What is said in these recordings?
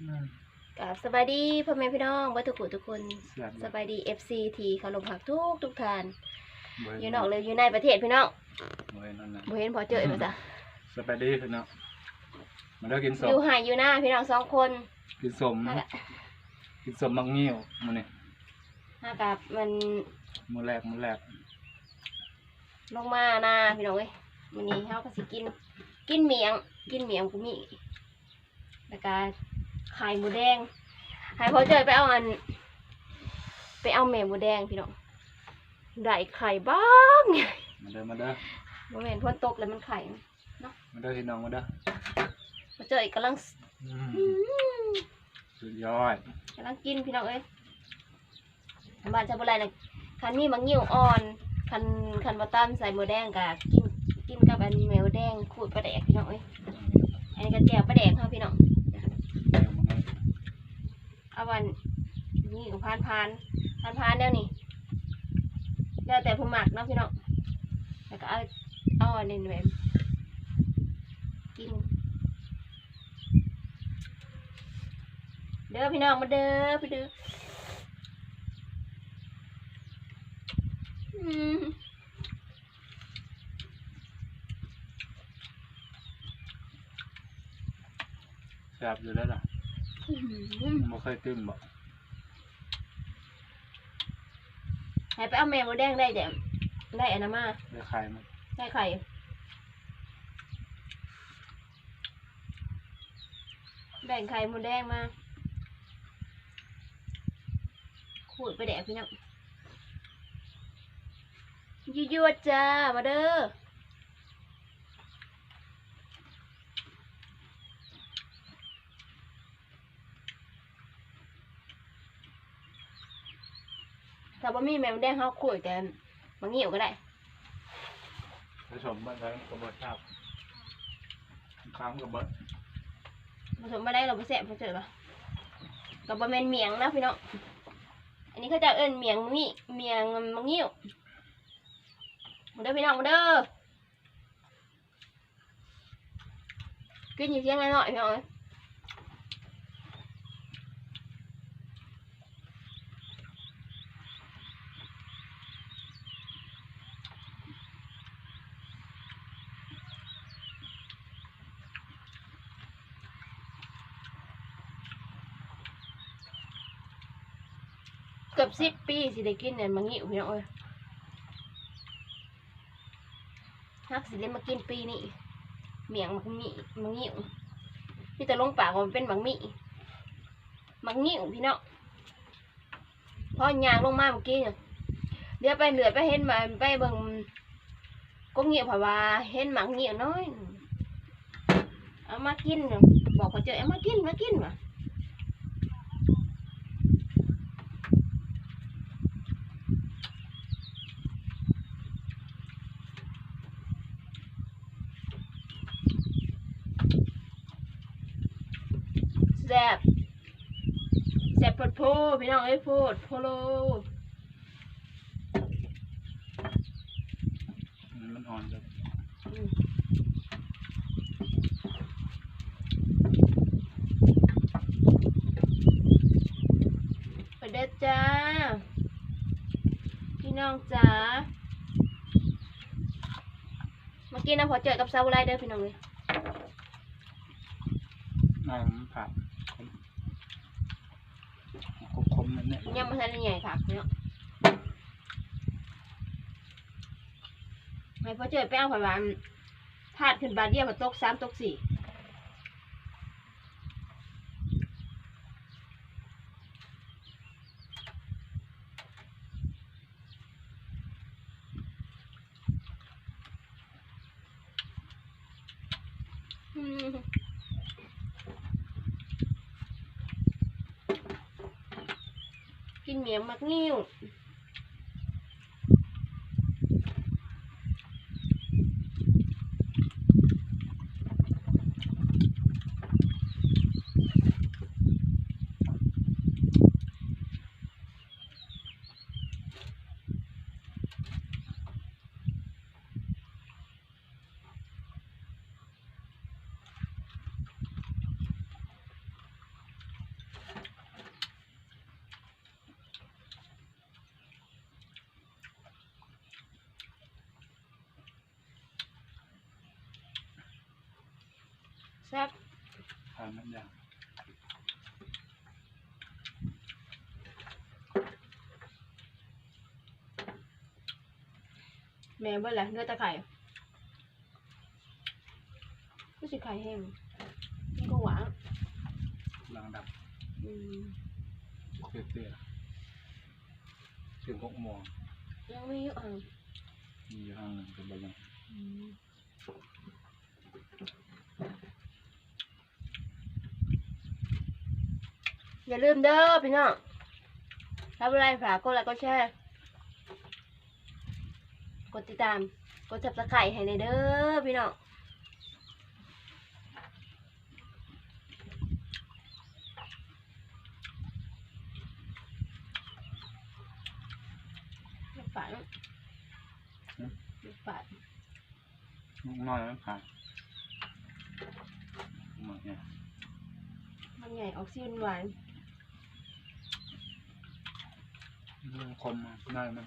อืมกับสบายดีพ่อแม่พี่น้องวัตถุกุทุกคนเสียบสบายดี FC ทีเขาลงผักทุกทุกทานบ่อเห็ยู่นอกเลยอยู่ในประเทศพี่น้องบ่เห็นนั่นน่ะบ่เห็นพอเจอมาจ้ะสบายดีพี่น้องมาเด้อกินสอมยู่หายอยู่หน้าพี่น้องสองคน กินสมนั่นแหละกินสมมังงิ้วมื้อนี้ถ้ากับมันมื้อแรกมื้อแรกลงมาหน้าพี่น้องเอ้ยวันนี้เฮาก็สิกิน กินเมียง กินเมียงกูมีแล้วก็ ไข่หมูแดงให้พอเจอไปเอาอัน ไปเอาแม่หมูแดงพี่น้องได้ไข่บ้างมาเด้อมาเด้อบ่แม่นพ่นตกแล้วมันไข่มาเด้อพี่น้องมาเด้อพอเจอกำลังอืมอืมสุดยอดกำลังกินพี่น้องเอ้ยบ้านชาวบุรีนะคันมีมังงิ้วอ่อนคันคันบะตันใส่หมูแดงกับกินกินกับอันแมวแดงขูดปลาแดกพี่น้องเอ้ยอันนี้ก็แจ่วปลาแดกค่ะพี่น้อง เดี๋ยวมาให้ เอาวันนี่กับพานพานพานพานแล้วนี่แล้วแต่ผู้หมักเนาะพี่น้องแล้วก็เอาเอาอันนี้แบบกิน เด้อพี่น้องมาเด้อพี่เด้ออืมแซ่บอยู่แล้วล่ะอืมบ่เคยตึมบ่ ให้ไปเอาแมวแดงได้เดี๋ยวได้อันนั้นมาได้ไข่มั้ยได้ไข่แบ่งไข่หมูแดงมาขูดไปแดกพี่น้องยั่วๆจ้า มาเด้อ ถ้าบ่มีแมวแดงเขาขูดแต่บางเหี่ยวก็ได้ผสมบ้านไทยกระเบิดชาบค้างกระเบิดผสมมาได้เราไปแสบไปเจอปะกับบะเมนเมียงนะพี่น้อง อันนี้เขาจะเอิ้นเมียงมีเมียงมังงิ้วมาเด้อพี่น้องมาเด้อกินอยู่เที่ยงหน่อยๆพี่น้อง อ้ยเกือบสิบปีสิได้กินเนี่ยมังงิ้วพี่น้องเอ้ยฮักสิได้มากินปีนี้เมียงมักมีมังงิ้วพี่แต่ลงปากว่ามันเป็นมังมีมังงิ้วพี่น้องพอยางลงมาเมื่อกี้เนี่ยเดี๋ยวไปเหลือไปเห็นมาไปเบิ่งก็เงียบเพราะว่าเห็นมังงิ้วน้อยเอามากินบอกเขาเจอเอามากินมากินว่ะ แซ่บแซ่บโพดโพพี่น้องเอ้ยโพดโพโลมันอ่อนจังอืมไปเด้อจ้า พี่น้องจ๋าเมื่อกี้นะพอเจอกับซาบุไรเด้อพี่น้องเลย น้ามันผักค มมันเนี่ยยังไม่ทันได้ใหญ่ค่ะพี่น้องให้พอเจอแป้งผ่านวานพาดขึ้นบาดเดียวมาตกสามตกสี่อืม กินเมียงมักงิ้วำอย่างแม่เบิ่แหละเนื้อตะไคร่ก็สิไข่แห้งมันก็หวานหลังดับอืมเตี้ยเตี้ยถึงหกโมงยังไม่เยอะอะมีอยู่ห้างหนึ่งเป็นบอลลูนอืม อย่าลืมเด้อพี่น้องถ้าอะไรฝากกดไลค์กดแชร์กดติดตามกดจับตะไคร่ให้ในเด้อพี่น้องอย่าฝันอย่าฝันน้อยไม่ผ่านมาเนี่ยมันใหญ่ออกซิเจนหวาน เรื่อง คมได้ไหม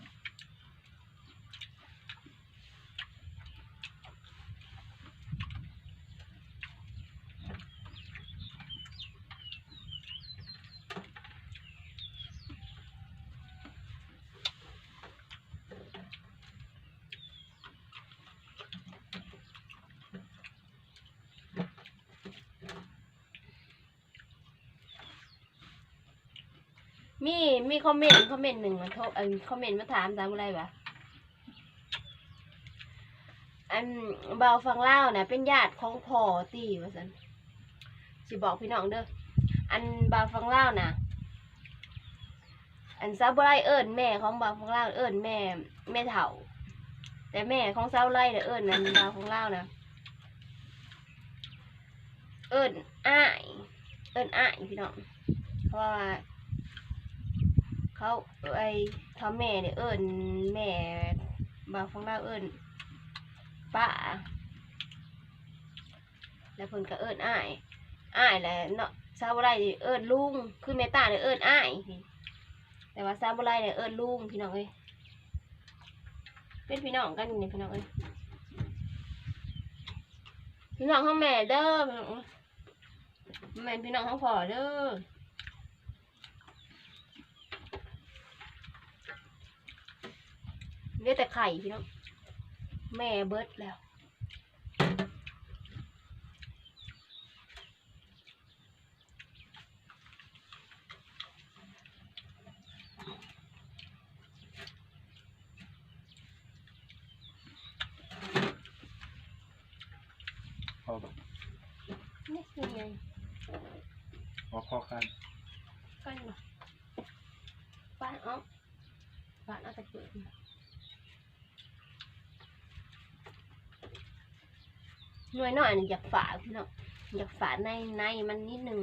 มีมีคอมเมนต์คอมเมนต์หนึ่งมาโทรเอันคอมเมนต์มาถามตามอะไรวะอันเบาฟังเล่านะเป็นญาติของพ่อตีว่าสันสิบอกพี่น้องเด้ออันเบาฟังเล่านะอันซาบุไรเอิญแม่ของเบาฟังเล่าเอิญแม่แม่เฒ่า แต่แม่ของซาบุไรเนี่ยเอิญนั่นเบาฟังเล่านะเอิญอ้ายเอิญอ้ายพี่น้องเพราะว่า เขาไอ้เขาแม่เนี่ยเอิญแม่บางฟังเล่าเอิญป้าแล้วเพิ่นก็เอิญอ้ายอ้ายแหละเนาะซาบุไรเอิญลุงคือแม่ตาเนี่ยเอิญอ้ายแต่ว่าซาบุไรเนี่ยเอิญลุงพี่น้องเอ้ยเป็นพี่น้องกันนี่พี่น้องเอ้ยพี่น้องของแม่เด้อพี่น้องแม่พี่น้องของพ่อเด้อ เหลือแต่ไข่พี่น้องแม่เบิดแล้วเขาแบบนี่คือไงพอข้อกันกันมาป้านเอาป้านเอาแต่เปิดมา หน่วยหน่อยนี่อยากฝาพี่น้องอยากฝาในในมันนิดนึง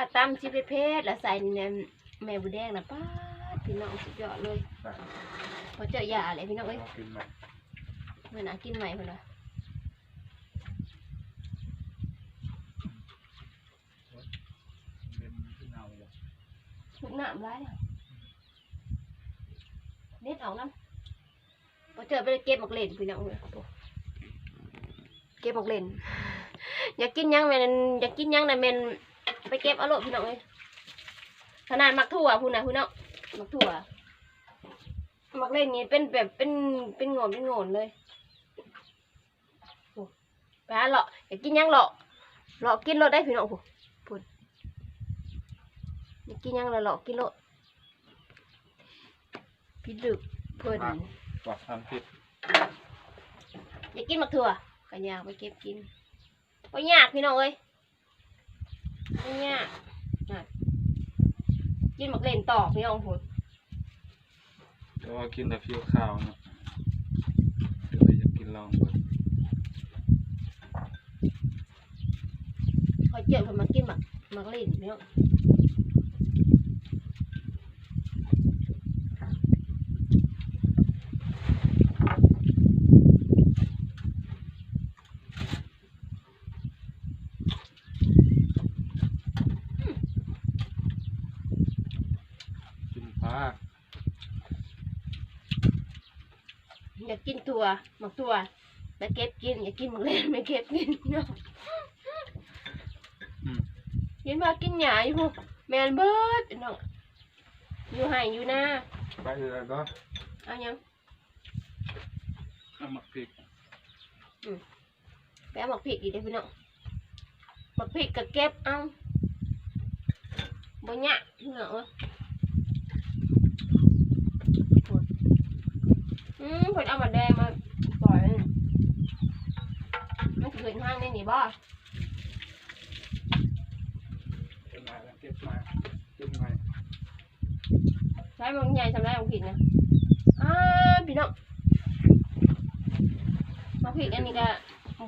ถ้าตำชิเพชรแล้วใส่เนี่ยแม่บุแดงนะป้าดพี่น้องสุดยอดเลยใส่พอเจอยาอะไรพี่น้องเอ้ยกินไหมเมื่อนากินใหม่เพื่อนว่าเป็นที่เนาเลยทุกน้ำร้ายเนี่ยเน็ดออกน้ำพอเจอไปเก็บหมกเล่นพี่น้องเอ้ยเก็บหมกเล่นอยากกินหยังแม่นอยากกินหยังนะแม่น ไปเก็บเอาโลดพี่น้องเอ้ยขนาดมักถั่วพูนนะพี่น้องมักถั่วมักเล่นนี่เป็นแบบเป็นเป็นโงนเป็นโงนเลยโอ้ไปหาเลาะอยากกินหยังเลาะเลาะกินโลดได้พี่น้องพูพูนอยากกินหยังเลยเลาะกินโลดพี่ดึกเพิ่นปลอดสารพิษอยากกินมักถั่วก็อยากไปเก็บกินก็ยากพี่น้องเอ้ย บ่ยากน่ะกินหมักเล่นตอกพี่น้องพูดแต่ว่ากินแต่ผิวขาวเนาะเดี๋ยวอยากกินลองก่อนคอยเจียวเพิ่นมากินหมักหมักเล่นพี่น้อง嗯กินปลา อยากกินตัวหมักตัวไปเก็บกินอยากกินหมักเล่นไม่เก็บกินเนาะอืมกินว่ากินหยาอยู่พวกแมนเบิดเนาะอยู่ไห้อยู่นาไปเอือก็เอายังเอาหมักพริกไปเอาหมักพริกอีกได้อพี่น้องหมักพริกก็เก็บเอาบ่ยะพี่น้องเอ้ยโอ้ อืมเพิ่นเอามาแดงมาปล่อยมันสิขึ้นห้างได้นี่บ่เก็บมาแล้วเก็บมาเก็บมาใช้มันใหญ่ทำได้หมักพริกนะอ่าพี่น้องหมักพริกอันนี้ก็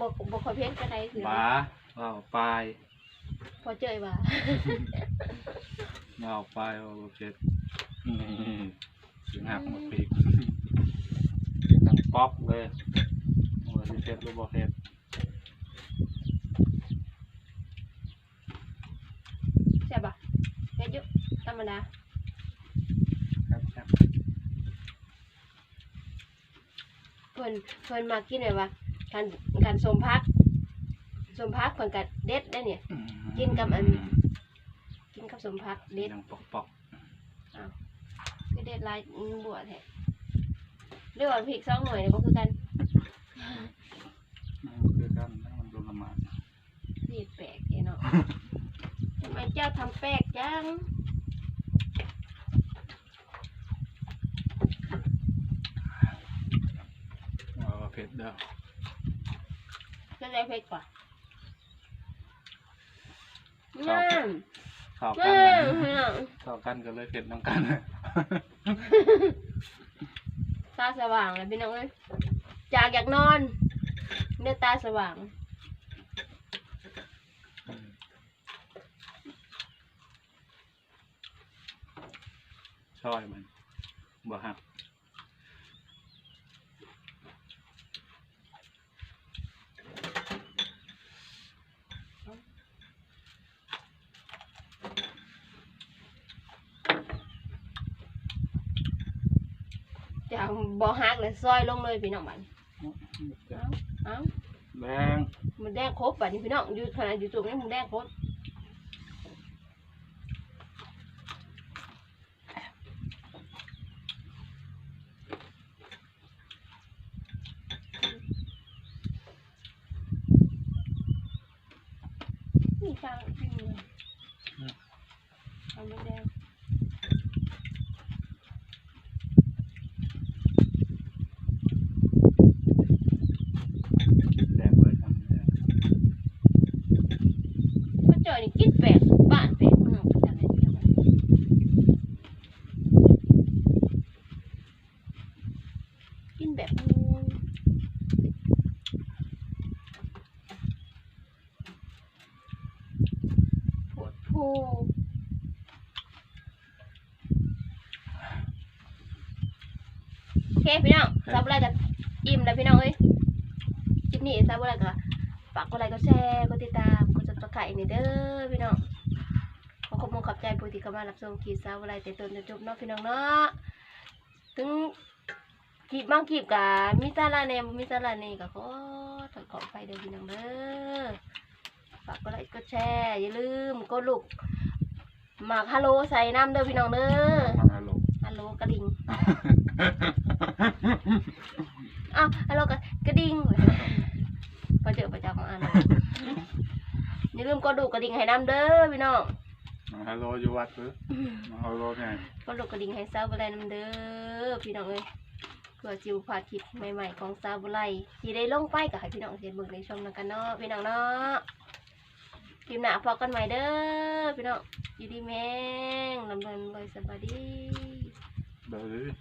บ่บ่ค่อยเผ็ดปานใดคือปลาเอาปลายพอเจอว่าเอาปลายเอาเผ็ดนี่ถึงหักหมักพริก ตั้งป๊อกเลยว่าสิเผ็ดหรือบ่เผ็ดใช่ปะเผ็ดอยู่ธรรมดาครับครับเพิ่นเพิ่นมากินแบบว่าการการสมพักสมพักเพิ่นก็เด็ดได้เนี่ย กินกับอัน กินกับสมพักเด็ดยังปอกปอกคือเด็ดหลายอืมบัวแท้เรียกว่าพริกสองหน่วยเนี่ยก็คือกันๆมันคือกันนะมันโดนละหมาดเด็ดแปลกเนาะ ทำไมเจ้าทำแปลกจังเอาเผ็ดเด้อก็ได้เผ็ดกว่านั่นเข้ากันั่นนพี่น้องเข้ากันก็เลยเผ็ดน้ำกัน ตาสว่างเลยพี่น้องเอ้ยจากอยากนอนเนื้อตาสว่างช่อยมันบ่หักจากบ่อฮักเลย ซอยลงเลยพี่น้องบัดเอาเอาแดงมันแดงครบบัดนี้พี่น้องอยู่ขนาดอยู่ตรงนี้มันแดงครบนี่จางจริงเลยเอามันแดง แดงเลยครับแดง ก็เจอ นี่กินแปลกบ้านแปลกเมืองจังไงกินแบบงูโผดโพโอเคพี่น้องซับอะไรกันอิ่มแล้วพี่น้องเอ้ยคลิปนี้ซับอะไรกัน ฝากกดไลค์กดแชร์กดติดตามกดซับสไครต์นี่เด้อพี่น้องขอขอบคุณขอบใจผู้ที่เข้ามารับชมคลิปซับอะไรแต่ตนจนจบเนาะพี่น้องเนาะถึงคลิปบางคลิปกับมีสาระแหน่บ่มีสาระแหน่ก็ขอถอดขอบไปเด้อพี่น้องเด้อฝากกดไลค์กดแชร์อย่าลืมกดลูกหมากฮัลโหลใส่น้ำเด้อพี่น้องเด้อฮัลโหลฮัลโหลกระดิ่งอ้าวฮัลโหลกระกระดิ่ง พอเจอประจำของอันอย่าลืมกดดูกระดิ่งให้น้ำเด้อพี่น้องฮัลโหลอยู่วัดหรือฮัลโหลไงกดดูกระดิ่งให้ซาวบุไรน้ำเด้อพี่น้องเอ้ยเพื่อจิวพาคลิปใหม่ ๆ ของซาวบุไรที่ได้ลงไปกับให้พี่น้องเห็นเบิ่งในช่องนั้นกันเนาะพี่น้องเนาะคลิปหน้าพอกันใหม่เด้อพี่น้องอยู่ดีแม่งลำดันเลยสบายดีเบอร์